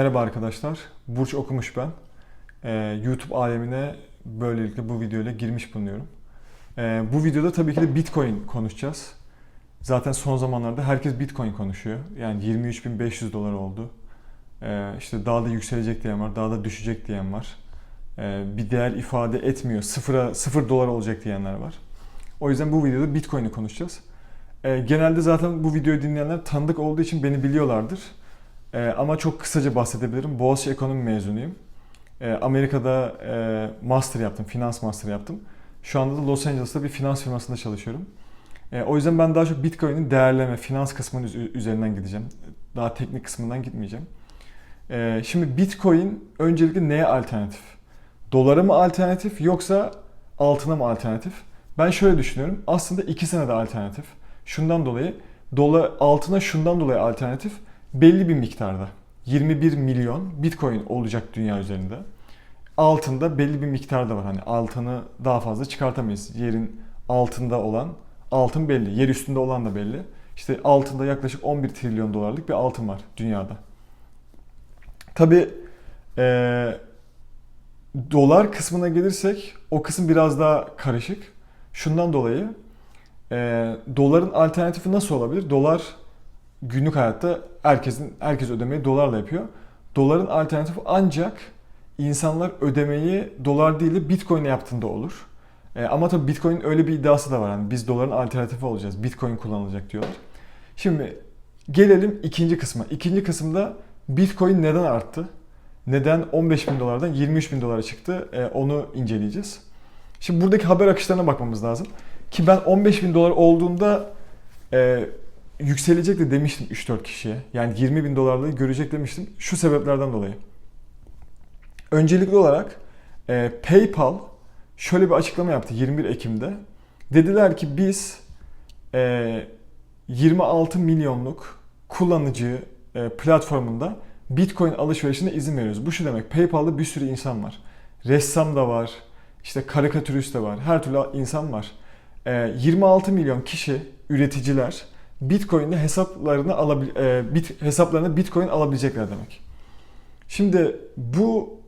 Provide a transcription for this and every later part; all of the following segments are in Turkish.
Merhaba arkadaşlar, Burç Okumuş ben. Ee, YouTube alemine böylelikle bu videoyla girmiş bulunuyorum. Ee, bu videoda tabii ki de Bitcoin konuşacağız. Zaten son zamanlarda herkes Bitcoin konuşuyor. Yani 23.500 dolar oldu. Ee, işte daha da yükselecek diyen var, daha da düşecek diyen var. Ee, bir değer ifade etmiyor, sıfıra, sıfır dolar olacak diyenler var. O yüzden bu videoda Bitcoin'i konuşacağız. Ee, genelde zaten bu videoyu dinleyenler tanıdık olduğu için beni biliyorlardır. Ee, ama çok kısaca bahsedebilirim. Boğaziçi Ekonomi mezunuyum. Ee, Amerika'da e, master yaptım, finans master yaptım. Şu anda da Los Angeles'ta bir finans firmasında çalışıyorum. Ee, o yüzden ben daha çok Bitcoin'in değerleme, finans kısmının üz- üzerinden gideceğim. Daha teknik kısmından gitmeyeceğim. Ee, şimdi Bitcoin öncelikle neye alternatif? Dolara mı alternatif yoksa altına mı alternatif? Ben şöyle düşünüyorum. Aslında ikisine de alternatif. Şundan dolayı dola, altına şundan dolayı alternatif belli bir miktarda 21 milyon Bitcoin olacak dünya üzerinde. Altında belli bir miktarda var. Hani altını daha fazla çıkartamayız. Yerin altında olan altın belli. Yer üstünde olan da belli. İşte altında yaklaşık 11 trilyon dolarlık bir altın var dünyada. Tabi dolar kısmına gelirsek o kısım biraz daha karışık. Şundan dolayı e, doların alternatifi nasıl olabilir? Dolar günlük hayatta herkesin herkes ödemeyi dolarla yapıyor. Doların alternatifi ancak insanlar ödemeyi dolar değil de Bitcoin yaptığında olur. E, ama tabii Bitcoin'in öyle bir iddiası da var. Yani biz doların alternatifi olacağız. Bitcoin kullanılacak diyorlar. Şimdi gelelim ikinci kısma. İkinci kısımda Bitcoin neden arttı? Neden 15 bin dolardan 23 bin dolara çıktı? E, onu inceleyeceğiz. Şimdi buradaki haber akışlarına bakmamız lazım. Ki ben 15 bin dolar olduğunda e, yükselecek de demiştim 3-4 kişiye. Yani 20 bin dolarlığı görecek demiştim. Şu sebeplerden dolayı. Öncelikli olarak e, PayPal şöyle bir açıklama yaptı 21 Ekim'de. Dediler ki biz e, 26 milyonluk kullanıcı e, platformunda Bitcoin alışverişine izin veriyoruz. Bu şu demek PayPal'da bir sürü insan var. Ressam da var, işte karikatürist de var, her türlü insan var. E, 26 milyon kişi, üreticiler Bitcoin'de hesaplarını alabil e, bit hesaplarına Bitcoin alabilecekler demek. Şimdi bu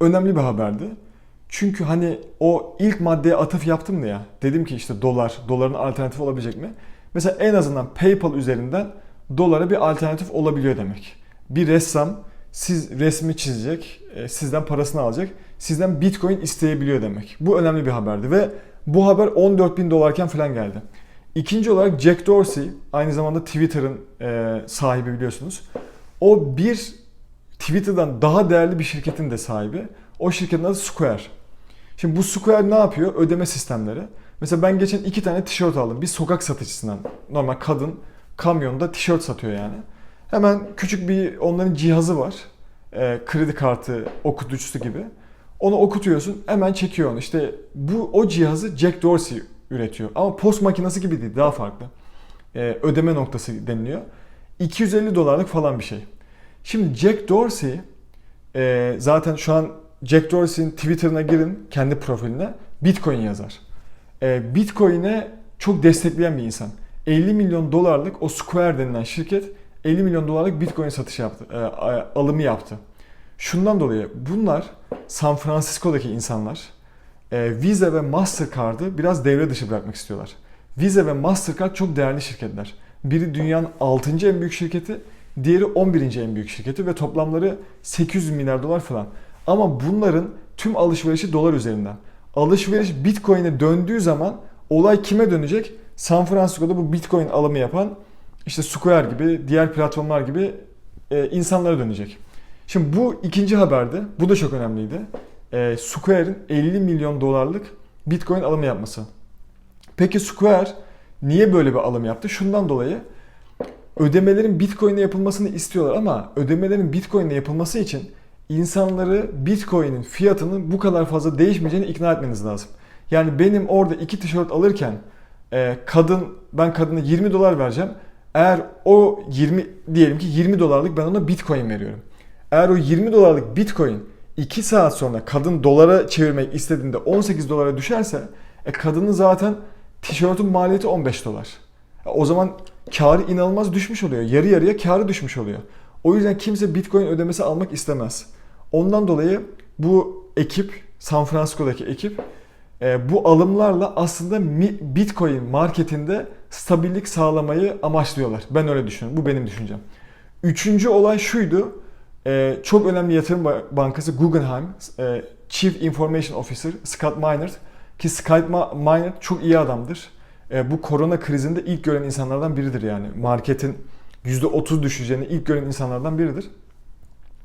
önemli bir haberdi. Çünkü hani o ilk maddeye atıf yaptım ya. Dedim ki işte dolar, doların alternatifi olabilecek mi? Mesela en azından PayPal üzerinden dolara bir alternatif olabiliyor demek. Bir ressam siz resmi çizecek, e, sizden parasını alacak, sizden Bitcoin isteyebiliyor demek. Bu önemli bir haberdi ve bu haber 14 bin dolarken falan geldi. İkinci olarak Jack Dorsey, aynı zamanda Twitter'ın e, sahibi biliyorsunuz. O bir Twitter'dan daha değerli bir şirketin de sahibi. O şirketin adı Square. Şimdi bu Square ne yapıyor? Ödeme sistemleri. Mesela ben geçen iki tane tişört aldım. Bir sokak satıcısından. Normal kadın kamyonda tişört satıyor yani. Hemen küçük bir onların cihazı var. E, kredi kartı okutucusu gibi. Onu okutuyorsun hemen çekiyor onu. İşte bu o cihazı Jack Dorsey üretiyor. Ama post makinesi gibi değil daha farklı. E, ödeme noktası deniliyor. 250 dolarlık falan bir şey. Şimdi Jack Dorsey e, zaten şu an Jack Dorsey'in Twitter'ına girin kendi profiline Bitcoin yazar. E, Bitcoin'e çok destekleyen bir insan. 50 milyon dolarlık o Square denilen şirket 50 milyon dolarlık Bitcoin satışı yaptı, e, alımı yaptı. Şundan dolayı bunlar San Francisco'daki insanlar e, Visa ve Mastercard'ı biraz devre dışı bırakmak istiyorlar. Visa ve Mastercard çok değerli şirketler. Biri dünyanın 6. en büyük şirketi, diğeri 11. en büyük şirketi ve toplamları 800 milyar dolar falan. Ama bunların tüm alışverişi dolar üzerinden. Alışveriş Bitcoin'e döndüğü zaman olay kime dönecek? San Francisco'da bu Bitcoin alımı yapan işte Square gibi, diğer platformlar gibi e, insanlara dönecek. Şimdi bu ikinci haberdi. Bu da çok önemliydi. E, Square'in 50 milyon dolarlık Bitcoin alımı yapması. Peki Square niye böyle bir alım yaptı? Şundan dolayı ödemelerin Bitcoin'e yapılmasını istiyorlar ama ödemelerin Bitcoin'e yapılması için insanları Bitcoin'in fiyatının bu kadar fazla değişmeyeceğini ikna etmeniz lazım. Yani benim orada iki tişört alırken e, kadın ben kadına 20 dolar vereceğim. Eğer o 20 diyelim ki 20 dolarlık ben ona Bitcoin veriyorum. Eğer o 20 dolarlık Bitcoin 2 saat sonra kadın dolara çevirmek istediğinde 18 dolara düşerse e, kadının zaten tişörtün maliyeti 15 dolar. E, o zaman karı inanılmaz düşmüş oluyor. Yarı yarıya karı düşmüş oluyor. O yüzden kimse Bitcoin ödemesi almak istemez. Ondan dolayı bu ekip, San Francisco'daki ekip e, bu alımlarla aslında Bitcoin marketinde stabillik sağlamayı amaçlıyorlar. Ben öyle düşünüyorum. Bu benim düşüncem. Üçüncü olay şuydu. E, çok önemli yatırım ba- bankası Guggenheim, e, Chief Information Officer Scott Minerd ki Scott Minerd çok iyi adamdır. E, bu korona krizinde ilk gören insanlardan biridir yani. Marketin %30 düşeceğini ilk gören insanlardan biridir.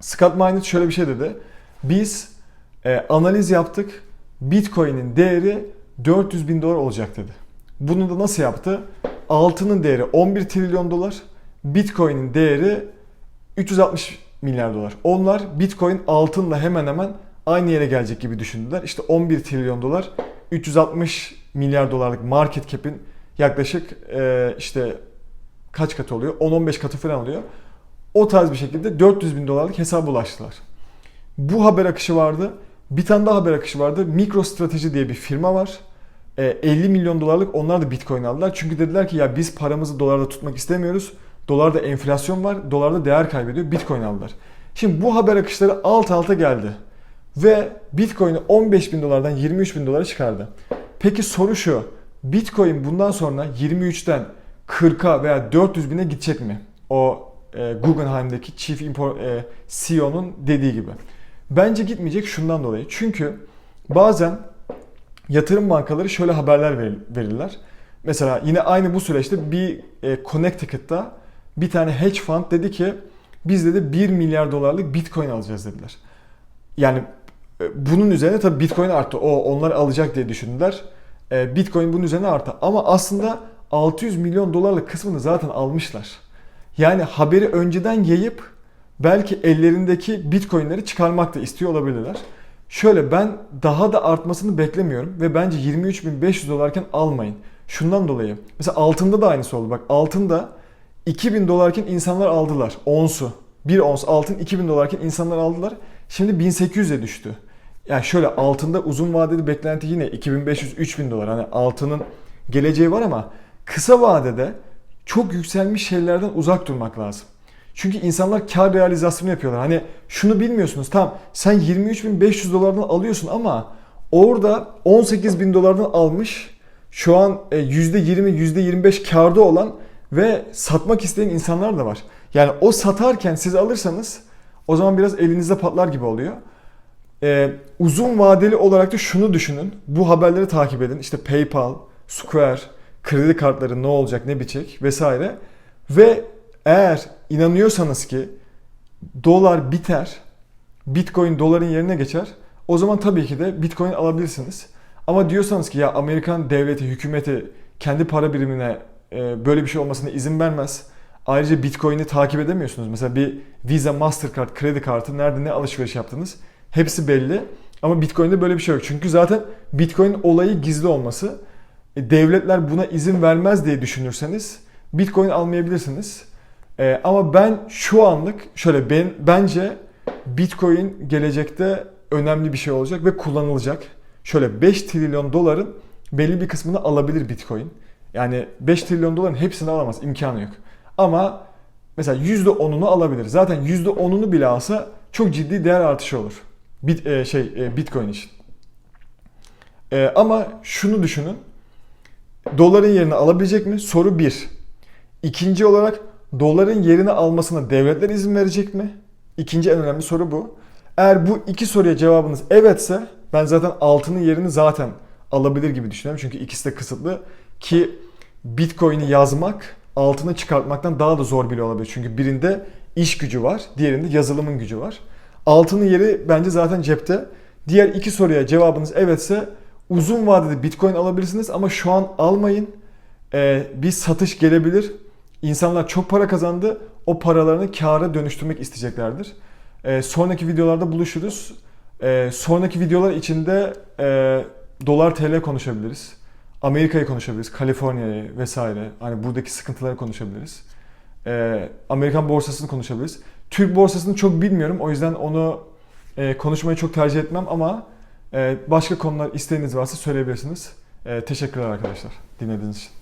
Scott Minerd şöyle bir şey dedi. Biz e, analiz yaptık. Bitcoin'in değeri 400 bin dolar olacak dedi. Bunu da nasıl yaptı? Altının değeri 11 trilyon dolar. Bitcoin'in değeri 360 milyar dolar. Onlar Bitcoin altınla hemen hemen aynı yere gelecek gibi düşündüler. İşte 11 trilyon dolar 360 milyar dolarlık market cap'in yaklaşık e, işte kaç katı oluyor? 10-15 katı falan oluyor. O tarz bir şekilde 400 bin dolarlık hesaba ulaştılar. Bu haber akışı vardı. Bir tane daha haber akışı vardı. MicroStrateji diye bir firma var. E, 50 milyon dolarlık onlar da Bitcoin aldılar. Çünkü dediler ki ya biz paramızı dolarda tutmak istemiyoruz. Dolarda enflasyon var. Dolarda değer kaybediyor. Bitcoin aldılar. Şimdi bu haber akışları alt alta geldi. Ve Bitcoin'i 15 bin dolardan 23 bin dolara çıkardı. Peki soru şu. Bitcoin bundan sonra 23'ten 40'a veya 400 bine gidecek mi? O e, Guggenheim'deki Chief Impor, e, CEO'nun dediği gibi. Bence gitmeyecek şundan dolayı. Çünkü bazen yatırım bankaları şöyle haberler verir- verirler. Mesela yine aynı bu süreçte bir e, Connecticut'ta bir tane hedge fund dedi ki biz dedi 1 milyar dolarlık bitcoin alacağız dediler. Yani e, bunun üzerine tabii bitcoin arttı. O onlar alacak diye düşündüler. E, Bitcoin bunun üzerine arttı. Ama aslında 600 milyon dolarlık kısmını zaten almışlar. Yani haberi önceden yayıp belki ellerindeki bitcoinleri çıkarmak da istiyor olabilirler. Şöyle ben daha da artmasını beklemiyorum ve bence 23.500 dolarken almayın. Şundan dolayı. Mesela altında da aynısı oldu. Bak altında 2000 dolarken insanlar aldılar. Onsu. Bir ons altın 2000 dolarken insanlar aldılar. Şimdi 1800'e düştü. Yani şöyle altında uzun vadeli beklenti yine 2500-3000 dolar. Hani altının geleceği var ama kısa vadede çok yükselmiş şeylerden uzak durmak lazım. Çünkü insanlar kar realizasyonu yapıyorlar. Hani şunu bilmiyorsunuz. Tamam sen 23.500 dolardan alıyorsun ama orada 18.000 dolardan almış şu an e, %20 %25 karda olan ve satmak isteyen insanlar da var. Yani o satarken siz alırsanız o zaman biraz elinizde patlar gibi oluyor. Ee, uzun vadeli olarak da şunu düşünün. Bu haberleri takip edin. İşte PayPal, Square, kredi kartları ne olacak, ne bitecek vesaire. Ve eğer inanıyorsanız ki dolar biter, Bitcoin doların yerine geçer. O zaman tabii ki de Bitcoin alabilirsiniz. Ama diyorsanız ki ya Amerikan devleti, hükümeti kendi para birimine böyle bir şey olmasına izin vermez. Ayrıca Bitcoin'i takip edemiyorsunuz. Mesela bir Visa, Mastercard, kredi kartı nerede ne alışveriş yaptınız hepsi belli. Ama Bitcoin'de böyle bir şey yok. Çünkü zaten Bitcoin olayı gizli olması. E, devletler buna izin vermez diye düşünürseniz Bitcoin almayabilirsiniz. E, ama ben şu anlık şöyle ben bence Bitcoin gelecekte önemli bir şey olacak ve kullanılacak. Şöyle 5 trilyon doların belli bir kısmını alabilir Bitcoin. Yani 5 trilyon doların hepsini alamaz. imkanı yok. Ama mesela %10'unu alabilir. Zaten %10'unu bile alsa çok ciddi değer artışı olur. Bit, e, şey e, Bitcoin için. E, ama şunu düşünün. Doların yerini alabilecek mi? Soru 1. İkinci olarak doların yerini almasına devletler izin verecek mi? İkinci en önemli soru bu. Eğer bu iki soruya cevabınız evetse ben zaten altının yerini zaten alabilir gibi düşünüyorum. Çünkü ikisi de kısıtlı ki Bitcoin'i yazmak altını çıkartmaktan daha da zor bile olabilir. Çünkü birinde iş gücü var, diğerinde yazılımın gücü var. Altının yeri bence zaten cepte. Diğer iki soruya cevabınız evetse uzun vadede Bitcoin alabilirsiniz ama şu an almayın. Ee, bir satış gelebilir. İnsanlar çok para kazandı. O paralarını kâra dönüştürmek isteyeceklerdir. Ee, sonraki videolarda buluşuruz. Ee, sonraki videolar içinde e, dolar TL konuşabiliriz. Amerika'yı konuşabiliriz, Kaliforniya'yı vesaire. Hani buradaki sıkıntıları konuşabiliriz. Ee, Amerikan borsasını konuşabiliriz. Türk borsasını çok bilmiyorum. O yüzden onu e, konuşmayı çok tercih etmem ama e, başka konular isteğiniz varsa söyleyebilirsiniz. E, teşekkürler arkadaşlar dinlediğiniz için.